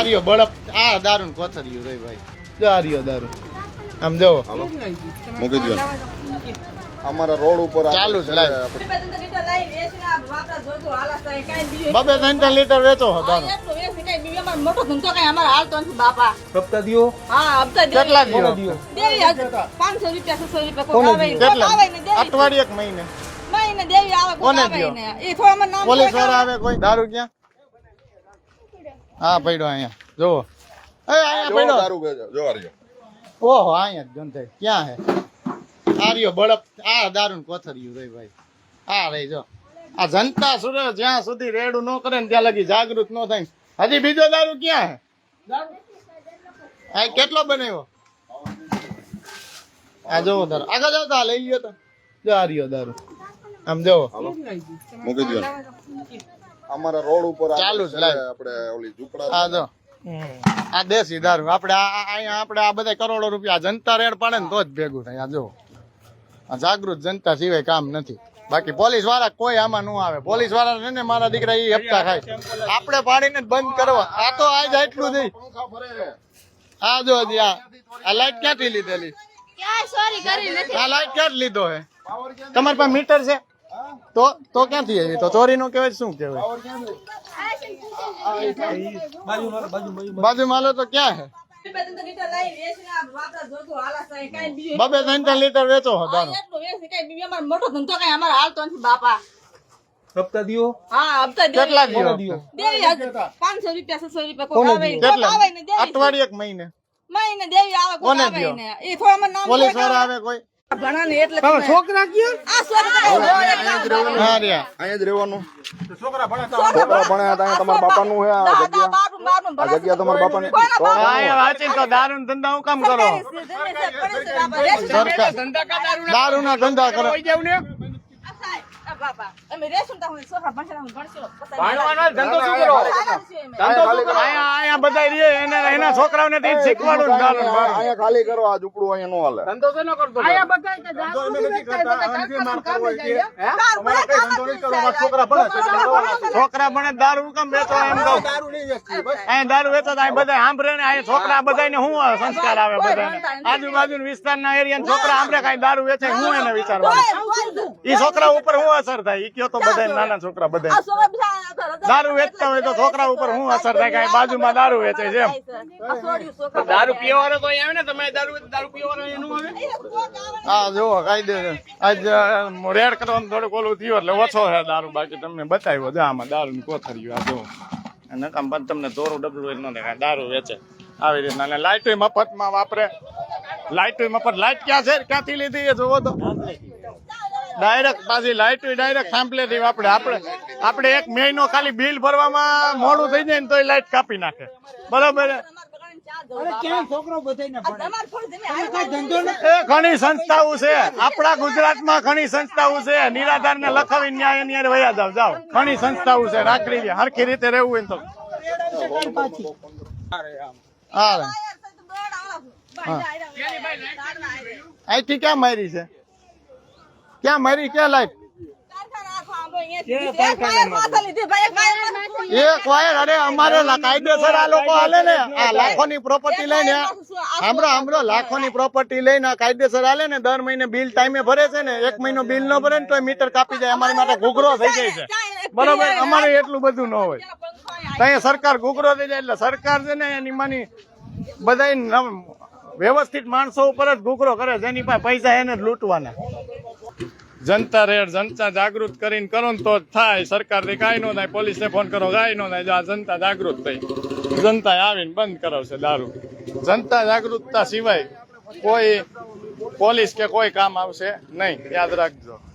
આ રહ્યો બળપ આ દારૂ કોથરિયું રે ભાઈ. દારિયો દારૂ. આમ જો મૂકી દો અમારા રોડ ઉપર ચાલુ છે, બબે ત્રણ લીટર વેચો હતા હપ્તા દ્યો? દિયો. દ્યો? પાંચસો રૂપિયા છસો રૂપિયા ને અઠવાડિયે એક મહિને? મહિને દેવી આવે કોને એ નામ પોલીસવાળા આવે કોઈ? દારૂ ક્યાં? હા પડ્યો અહીંયા. જોવો એ અહીંયા જો પડ્યો. જો આ ઓહો અહીંયા જ ક્યાં હે? આ રહ્યો બળપ. આ દારૂ ને કોથળિયું રે ભાઈ. આ રે જો. આ જનતા સુરે જ્યાં સુધી રેડું ન કરે ને ત્યાં લગી જાગૃત ન થાય હજી બીજો દારૂ ક્યાં હે? આ કેટલો બનાવ્યો? આ જોવો દારૂ આગળ જાવ તો લઈ ગયો તો. જો આ રહ્યો દારૂ. આમ જોવો મૂકી દો અમારા રોડ ઉપર ચાલુ છે, છે, લાઈવ. આપણે ઓલી ઝૂંપડા આ જો. આ દેશી દારૂ. આપણે અહીંયા આપણે આ બધા કરોડો રૂપિયા જનતા રેડ પાડે ને તો જ ભેગું થાય. આ જો. આ જાગૃત જનતા સિવાય કામ નથી. બાકી પોલીસવાળા કોઈ આમાં ન આવે. પોલીસવાળા છે ને મારા દીકરા એ હપ્તા ખાય. આપણે પાડીને જ બંધ કરવા. આ તો આજ આટલું જ. આ જો હજી આ આ લાઈટ ક્યાંથી લીધેલી? આ લાઈટ ક્યાંથી લીધો હે? તમારી પાસે મીટર છે? તો તો ક્યાંથી આવી? તો ચોરી નું કહેવાય શું કહેવાય? બાજુ મારો બાજુ બાજુ બાજુમાં લો તો ક્યાં હે? બે ત્રણ લીટર લાવી વેચીને આ વાપરા જોતું હાલા થાય કાંઈ બીજું બબે ત્રણ ત્રણ લીટર વેચો હો અમારો મોટો ધંધો કઈ અમારે હાલતો નથી બાપા હપ્તા દ્યો હા હપ્તા કેટલા? દિયો રૂપિયા રૂપિયા આવે આવે ને અઠવાડિયે એક મહિને? મહિને દેવી આવે કોક આવે ને. એ થોડામાં નામ પોલીસવાળા આવે કોઈ? છોકરા રહેવાનું. છોકરા ભણ્યા હતા અહીંયા તમારા બાપાનું હે આ જગ્યા. બારનું બારનું આ જગ્યા તમારા બાપાની. કોના તો બાપા? હા, એ તો દારૂ ધંધા હું કામ કરો? દારૂ ના ધંધા કરો. આયા આયા બધા રે એના એના છોકરાઓને તો ને દારૂ ને નો છોકરા ભણે દારૂ કામ વેચો એમ કહું. અહીંયા દારૂ વેચો તો અહીં બધા સાંભળે ને અહીંયા છોકરા બધાને શું સંસ્કાર આવે બધાને આજુબાજુ વિસ્તારના એરિયા છોકરા સાંભળે કઈ દારૂ વેચે હું એને વિચારવાનું. ઈ છોકરા ઉપર શું અસર થાય ઈ કયો તો બધા નાના છોકરા બધા દારૂ વેચતા હોય તો છોકરા ઉપર શું અસર થાય? કાંઈ બાજુમાં દારૂ વેચે છે એમ? દારૂ પીવાનો તો આવે ને? તમે દારૂ દારૂ પીવાનો એનું આવે? હા જુઓ કાયદે આજ રેડ કરવાનું થોડુંક ઓલું થયું એટલે ઓછો છે દારૂ. બાકી તમને બતાવ્યો જો આમાં દારૂ ની કોથળીઓ આ જુઓ. અને નકામ પણ તમને દોરું ડબલું ન દેખાય. દારૂ વેચે. આવી રીતના. અને લાઇટો મફતમાં વાપરે. લાઇટો મફત. લાઇટ ક્યાં છે? ક્યાંથી લીધી એ જોવો તો. ડાયરેક્ટ પાછી લાઇટ ડાયરેક્ટ સાંપલેથી વાપરે. આપણે આપણે એક મહિનો ખાલી બિલ ભરવામાં મોડું થઈ જાય ને તોય લાઇટ કાપી નાખે. બરાબર એ ઘણી સંસ્થાઓ છે. આપણા ગુજરાતમાં ઘણી સંસ્થાઓ છે. નિરાધાર ને લખાવી ન્યાય ન્યાય વયા જાવ જાઓ ઘણી સંસ્થાઓ છે. રાખડી હરખી રીતે રહેવું હોય ને તો. હા. હા. અહીંથી ક્યાં મારી છે? ક્યાં મારી ક્યાં લાઈટ એક વાયર અરે અમારે કાયદેસર આ લોકો હાલે ને. આ લાખોની પ્રોપર્ટી લઈને હમરો હમરો લાખો લાખોની પ્રોપર્ટી લઈને કાયદેસર હાલે ને દર મહિને બિલ ટાઈમે ભરે છે ને એક મહિનો બિલ ન ભરે ને તો મીટર કાપી જાય. અમારી માટે ઘૂઘરો થઈ જાય છે. બરોબર અમારે એટલું બધું ન હોય. ત્યાં સરકાર ઘૂઘરો થઈ જાય એટલે સરકાર છે ને એની માની બધા વ્યવસ્થિત માણસો ઉપર જ ઘૂઘરો કરે જેની પાસે પૈસા એને જ લૂંટવાના. જનતા રેડ, જનતા જાગૃત કરીને કરો ને તો જ થાય. સરકારથી કાંઈ નો થાય, પોલીસને ફોન કરો, કાંઈ નો થાય. આ જનતા જાગૃત થઈ. જનતા આવીને બંધ કરાવશે દારૂ. જનતા જાગૃતતા સિવાય કોઈ પોલીસ કે કોઈ કામ આવશે નહીં. યાદ રાખજો.